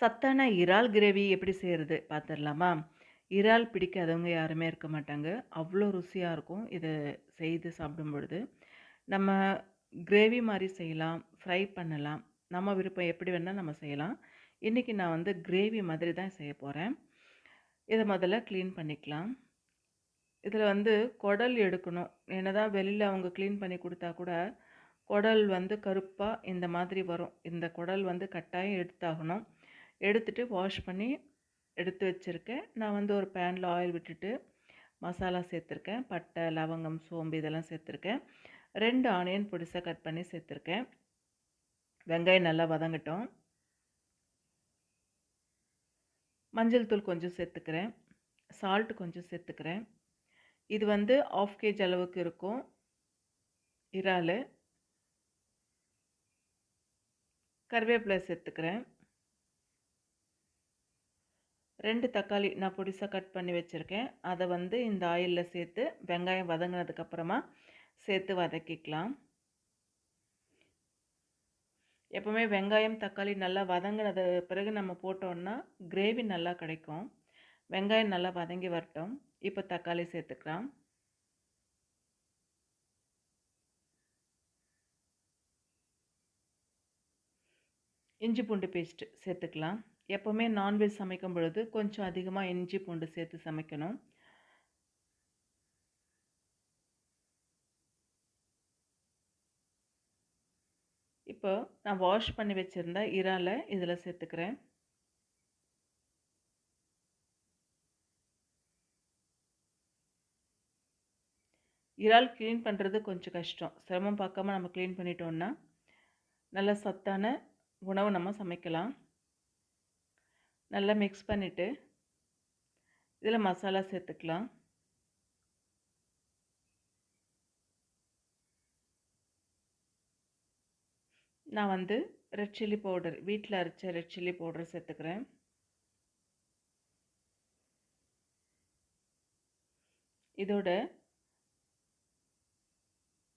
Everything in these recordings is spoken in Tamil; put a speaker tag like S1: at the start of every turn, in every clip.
S1: சத்தான இறால் கிரேவி எப்படி செய்கிறது பார்த்துடலாமா இறால் பிடிக்காதவங்க யாருமே இருக்க மாட்டாங்க. அவ்வளோ ருசியாக இருக்கும் இதை செய்து சாப்பிடும் பொழுது. நம்ம கிரேவி மாதிரி செய்யலாம் ஃப்ரை பண்ணலாம். நம்ம விருப்பம் எப்படி வேணால் நம்ம செய்யலாம். இன்றைக்கி நான் வந்து கிரேவி மாதிரி தான் செய்ய போகிறேன் இதை முதல்ல க்ளீன் பண்ணிக்கலாம். இதில் வந்து குடல் எடுக்கணும். என்ன தான் வெளியில் அவங்க க்ளீன் பண்ணி கொடுத்தா கூட குடல் வந்து கருப்பாக இந்த மாதிரி வரும். இந்த குடல் வந்து கட்டாயம் எடுத்தாகணும். எடுத்துட்டு வாஷ் பண்ணி எடுத்து வச்சுருக்கேன். நான் வந்து ஒரு பேனில் ஆயில் விட்டுட்டு மசாலா சேர்த்துருக்கேன். பட்டை லவங்கம் சோம்பு இதெல்லாம் சேர்த்துருக்கேன். ரெண்டு ஆனியன் பொடிசாக கட் பண்ணி சேர்த்துருக்கேன். வெங்காயம் நல்லா வதங்கட்டும். மஞ்சள் தூள் கொஞ்சம் சேர்த்துக்கிறேன். சால்ட் கொஞ்சம் சேர்த்துக்கிறேன். இது வந்து ஆஃப் கேஜ் அளவுக்கு இருக்கும். இறால். கருவேப்பிலை சேர்த்துக்கிறேன். ரெண்டு தக்காளி நான் பொடிசாக கட் பண்ணி வச்சுருக்கேன். அதை வந்து இந்த ஆயிலில் சேர்த்து வெங்காயம் வதங்கினதுக்கப்புறமா சேர்த்து வதக்கிக்கலாம். எப்போவுமே வெங்காயம் தக்காளி நல்லா வதங்கினது பிறகு நம்ம போட்டோன்னா கிரேவி நல்லா கிடைக்கும். வெங்காயம் நல்லா வதங்கி வரட்டும். இப்போ தக்காளி சேர்த்துக்கலாம். இஞ்சி பூண்டு பேஸ்ட்டு சேர்த்துக்கலாம். எப்போவுமே நான்வெஜ் சமைக்கும் பொழுது கொஞ்சம் அதிகமாக இஞ்சி பூண்டு சேர்த்து சமைக்கணும். இப்போ நான் வாஷ் பண்ணி வச்சுருந்த இறாலை இதில் சேர்த்துக்கிறேன். இறால் க்ளீன் பண்ணுறது கொஞ்சம் கஷ்டம். சிரமம் பார்க்காம நம்ம க்ளீன் பண்ணிட்டோன்னா நல்ல சத்தான உணவு நம்ம சமைக்கலாம். நல்லா மிக்ஸ் பண்ணிவிட்டு இதில் மசாலா சேர்த்துக்கலாம். நான் வந்து ரெட் சில்லி பவுடர் வீட்டில் அரைச்ச ரெட் சில்லி பவுடர் சேர்த்துக்கிறேன். இதோட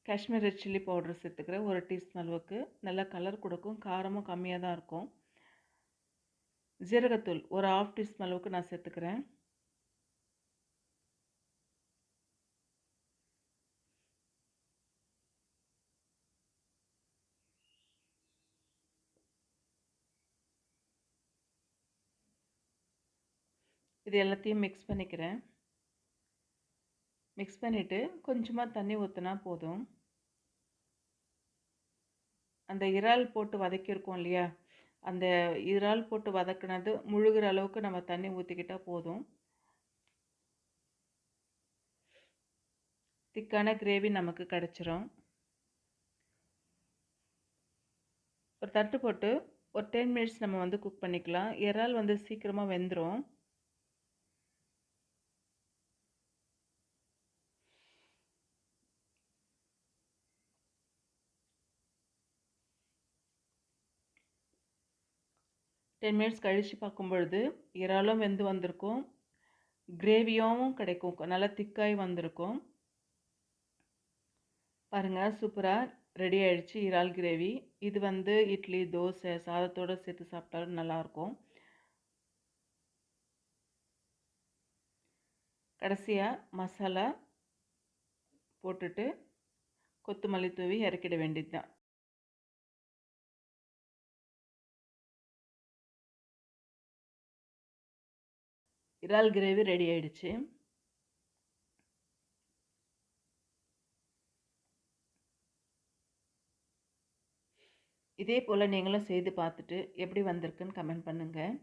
S1: காஷ்மீர் ரெட் சில்லி பவுடர் சேர்த்துக்கிறேன். ஒரு டீஸ்பூன் அளவுக்கு. நல்லா கலர் கொடுக்கும். காரமும் கம்மியாக தான் இருக்கும். ஜீரகத்தூள் ஒரு ஆஃப் டீஸ்பூன் அளவுக்கு நான் சேர்த்துக்கிறேன். இது எல்லாத்தையும் மிக்ஸ் பண்ணிக்கிறேன். மிக்ஸ் பண்ணிவிட்டு கொஞ்சமாக தண்ணி ஊற்றினா போதும். அந்த இறால் போட்டு வதக்கியிருக்கோம் இல்லையா? அந்த இறால் போட்டு வதக்குனது முழுகிற அளவுக்கு நம்ம தண்ணி ஊற்றிக்கிட்டால் போதும். திக்கான கிரேவி நமக்கு கிடச்சிரும். ஒரு தட்டு போட்டு ஒரு டென் மினிட்ஸ் நம்ம வந்து குக் பண்ணிக்கலாம். இறால் வந்து சீக்கிரமாக வெந்துடும் டென் மினிட்ஸ் கழித்து பார்க்கும் பொழுது இறாலும் வெந்து வந்திருக்கும். கிரேவியாகவும் கிடைக்கும். நல்லா திக்காய் வந்திருக்கும். பாருங்கள் சூப்பராக ரெடி ஆயிடுச்சு இறால் கிரேவி இது வந்து இட்லி தோசை சாதத்தோடு சேர்த்து சாப்பிட்டாலும் நல்லாயிருக்கும். கடைசியாக மசாலா போட்டுட்டு கொத்தமல்லி தூவி இறக்கிட வேண்டியது தான் இறால் கிரேவி ரெடி ஆயிடுச்சு. இதே போல் நீங்களும் செய்து பார்த்துட்டு எப்படி வந்திருக்குன்னு கமெண்ட் பண்ணுங்கள்